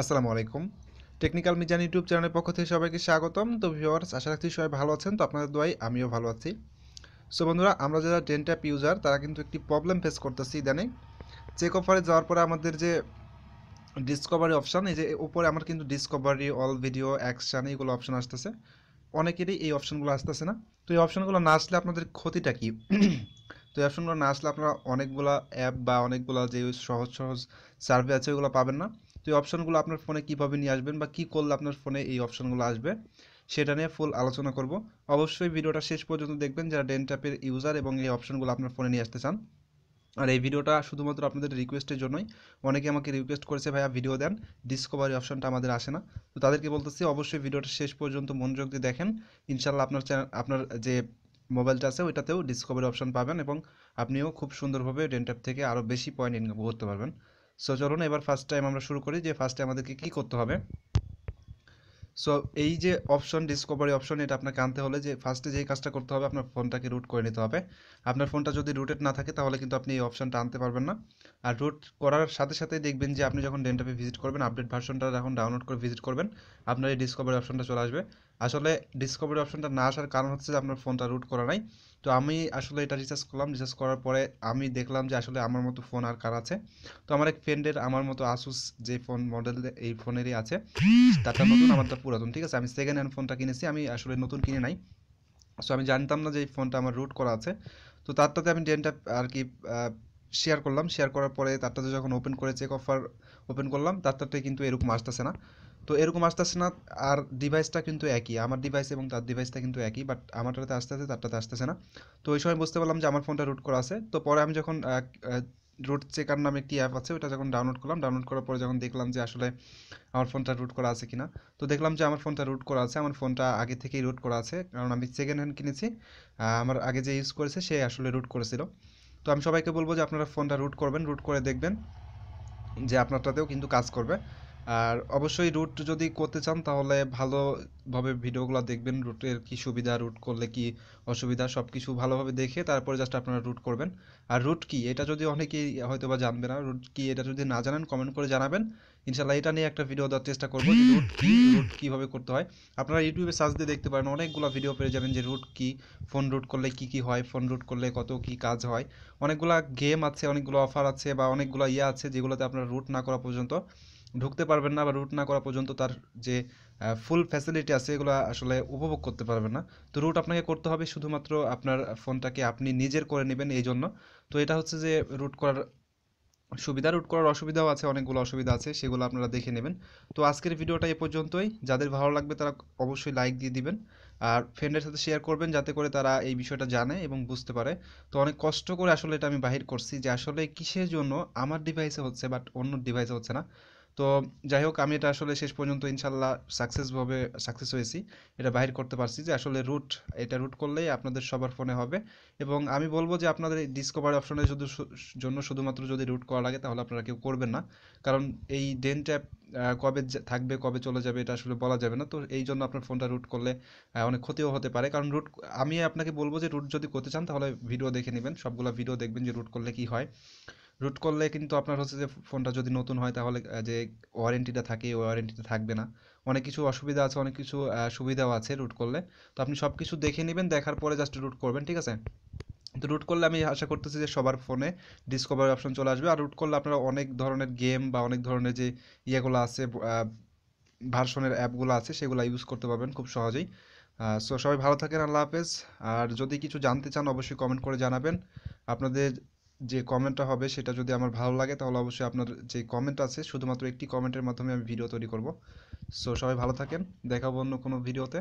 আসসালামু আলাইকুম। Technical Mizan YouTube চ্যানেলের পক্ষ থেকে সবাইকে স্বাগতম। তো ভিউয়ার্স, আশা রাখছি সবাই ভালো আছেন, তো আপনাদের দোয়াই আমিও ভালো আছি। সো বন্ধুরা, আমরা যারা ডেন্ট্যাপ ইউজার তারা কিন্তু একটি প্রবলেম ফেস করতেছি ইদানিং। চেক অফারে যাওয়ার পরে আমাদের যে ডিসকভারি অপশান এই যে উপরে আমার কিন্তু ডিসকভারি অল ভিডিও অ্যাকশান এইগুলো অপশান আসতেছে। অনেকেরই এই অপশানগুলো আসতেছে না। তো এই অপশানগুলো না আসলে আপনাদের ক্ষতিটা কি? তো এই অপশানগুলো না আসলে আপনারা অনেকগুলো অ্যাপ বা অনেকগুলো যে সহজ সহজ সার্ভে আছে ওইগুলো পাবেন না। তো এই অপশানগুলো আপনার ফোনে কীভাবে নিয়ে আসবেন বা কী করলে আপনার ফোনে এই অপশানগুলো আসবে, সেটা নিয়ে ফুল আলোচনা করব। অবশ্যই ভিডিওটা শেষ পর্যন্ত দেখবেন যারা ডেনট্যাপের ইউজার এবং এই অপশানগুলো আপনার ফোনে নিয়ে আসতে চান। আর এই ভিডিওটা শুধুমাত্র আপনাদের রিকোয়েস্টের জন্যই। অনেকে আমাকে রিকোয়েস্ট করেছে, ভাইয়া ভিডিও দেন। ডিসকভারি অপশনটা আমাদের আসে না। তো তাদেরকে বলতেছি, অবশ্যই ভিডিওটা শেষ পর্যন্ত মনোযোগ দিয়ে দেখেন। ইনশাল্লাহ আপনার চ্যানেল আপনার যে মোবাইলটা আছে, ওইটাতেও ডিসকভারি অপশন পাবেন এবং আপনিও খুব সুন্দরভাবে ডেনট্যাপ থেকে আরও বেশি পয়েন্ট ইনকাম করতে পারবেন। সো চলুন এবার ফার্স্ট টাইম আমরা শুরু করি যে ফার্স্টে আমাদেরকে কী করতে হবে। সো এই যে অপশন ডিসকভারি অপশন এটা আপনাকে আনতে হলে যে ফার্স্টে যেই কাজটা করতে হবে, আপনার ফোনটাকে রুট করে নিতে হবে। আপনার ফোনটা যদি রুটেড না থাকে, তাহলে কিন্তু আপনি এই অপশনটা আনতে পারবেন না। আর রুট করার সাথে সাথে দেখবেন যে আপনি যখন ডেন্টাপে ভিজিট করবেন আপডেট ভার্সনটা যখন ডাউনলোড করে ভিজিট করবেন, আপনার এই ডিসকভারি অপশনটা চলে আসবে। আসলে ডিসকভারি অপশনটা না আসার কারণ হচ্ছে যে আপনার ফোনটা রুট করা নাই। তো আমি আসলে এটা রিচার্জ করলাম। রিচার্জ করার পরে আমি দেখলাম যে আসলে আমার মতো ফোন আর কার আছে? তো আমার এক ফ্রেন্ডের আমার মতো আসুস যে ফোন মডেল এই ফোনেরই আছে। তারটা নতুন, আমারটা পুরাতন, ঠিক আছে? আমি সেকেন্ড হ্যান্ড ফোনটা কিনেছি, আমি আসলে নতুন কিনে নাই। সো আমি জানতাম না যে এই ফোনটা আমার রুট করা আছে। তো তার তারটাতে আমি ডেনটা আর কি শেয়ার করলাম। শেয়ার করার পরে তারটাতে যখন ওপেন করে চেক অফার ওপেন করলাম, তারটাতে কিন্তু এরকম আসতেছে না। তো এরকম আসতেছে না, আর ডিভাইসটা কিন্তু একই। আমার ডিভাইস এবং তার ডিভাইসটা কিন্তু একই বাট আমারটাতে আসতেছে তারটাতে আসতেছে না। তো ওই সময় বুঝতে পারলাম যে আমার ফোনটা রুট করা আছে। তো পরে আমি যখন রুট চেকার নামে একটি অ্যাপ আছে ওটা যখন ডাউনলোড করলাম ডাউনলোড করার পরে যখন দেখলাম যে আসলে আমার ফোনটা রুট করা আছে কিনা, তো দেখলাম যে আমার ফোনটা রুট করা আছে, আমার ফোনটা আগে থেকেই রুট করা আছে, কারণ আমি সেকেন্ড হ্যান্ড কিনেছি। আমার আগে যে ইউজ করেছে, সে আসলে রুট করেছিল। তো আমি সবাইকে বলব যে আপনারা ফোনটা রুট করবেন রুট করে দেখবেন যে আপনারটাতেও কিন্তু কাজ করবে। আর অবশ্যই রুট যদি করতে চান, তাহলে ভালোভাবে ভিডিওগুলো দেখবেন। রুটের কি সুবিধা রুট করলে কি অসুবিধা সব কিছু ভালোভাবে দেখে তারপরে জাস্ট আপনারা রুট করবেন। আর রুট কি? এটা যদি অনেকেই হয়তো বা জানবে না রুট কি? এটা যদি না জানেন কমেন্ট করে জানাবেন। ইনশাল্লাহ এটা নিয়ে একটা ভিডিও দেওয়ার চেষ্টা করব যে রুট কি রুট কীভাবে করতে হয়। আপনারা ইউটিউবে সার্চ দিয়ে দেখতে পারেন, অনেকগুলো ভিডিও পেয়ে যাবেন যে রুট কি ফোন রুট করলে কি কি হয় ফোন রুট করলে কত কি কাজ হয়। অনেকগুলো গেম আছে, অনেকগুলো অফার আছে বা অনেকগুলো ইয়ে আছে যেগুলোতে আপনারা রুট না করা পর্যন্ত ঢুকতে পারবেন না বা রুট না করা পর্যন্ত তার যে ফুল ফ্যাসিলিটি আছে, এগুলো আসলে উপভোগ করতে পারবেন না। তো রুট আপনাকে করতে হবে শুধুমাত্র আপনার ফোনটাকে আপনি নিজের করে নেবেন এই জন্য। তো এটা হচ্ছে যে রুট করার সুবিধা। রুট করার অসুবিধাও আছে, অনেকগুলো অসুবিধা আছে, সেগুলো আপনারা দেখে নেবেন। তো আজকের ভিডিওটা এ পর্যন্তই। যাদের ভালো লাগবে তারা অবশ্যই লাইক দিয়ে দিবেন। আর ফ্রেন্ডের সাথে শেয়ার করবেন, যাতে করে তারা এই বিষয়টা জানে এবং বুঝতে পারে। তো অনেক কষ্ট করে আসলে এটা আমি বাহির করছি যে, আসলে কিসের জন্য আমার ডিভাইসে হচ্ছে বাট অন্য ডিভাইসে হচ্ছে না। তো যাই হোক, আমি এটা আসলে শেষ পর্যন্ত ইনশাল্লাহ সাকসেসভাবে সাকসেস হয়েছি। এটা বাহির করতে পারছি যে আসলে রুট এটা রুট করলেই আপনাদের সবার ফোনে হবে। এবং আমি বলব যে আপনাদের এই ডিসকভারি অপশনের শুধু জন্য শুধুমাত্র যদি রুট করা লাগে, তাহলে আপনারা কেউ করবেন না। কারণ এই ডেন ট্যাপ কবে থাকবে, কবে চলে যাবে, এটা আসলে বলা যাবে না। তো এই জন্য আপনার ফোনটা রুট করলে অনেক ক্ষতিও হতে পারে। কারণ রুট আমি আপনাকে বলব যে রুট যদি করতে চান, তাহলে ভিডিও দেখে নেবেন। সবগুলো ভিডিও দেখবেন যে রুট করলে কি হয়। রুট করলে কিন্তু আপনার হচ্ছে যে ফোনটা যদি নতুন হয় তাহলে যে ওয়ারেন্টিটা থাকে ওই ওয়ারেন্টিটা থাকবে না। অনেক কিছু অসুবিধা আছে, অনেক কিছু সুবিধাও আছে রুট করলে। তো আপনি সব কিছু দেখে নেবেন, দেখার পরে জাস্ট রুট করবেন, ঠিক আছে? তো রুট করলে আমি আশা করতেছি যে সবার ফোনে ডিসকভারি অপশন চলে আসবে। আর রুট করলে আপনারা অনেক ধরনের গেম বা অনেক ধরনের যে ইয়েগুলো আছে ভার্সনের অ্যাপগুলো আছে, সেগুলো ইউজ করতে পারবেন খুব সহজেই। সো সবাই ভালো থাকেন, আল্লাহ হাফেজ। আর যদি কিছু জানতে চান, অবশ্যই কমেন্ট করে জানাবেন। আপনাদের যে কমেন্টটা হবে সেটা যদি আমার ভালো লাগে, তাহলে অবশ্যই আপনার যে কমেন্ট আছে, শুধুমাত্র একটি কমেন্টের মাধ্যমে আমি ভিডিও তৈরি করব। সো সবাই ভালো থাকেন দেখাবো অন্য কোনো ভিডিওতে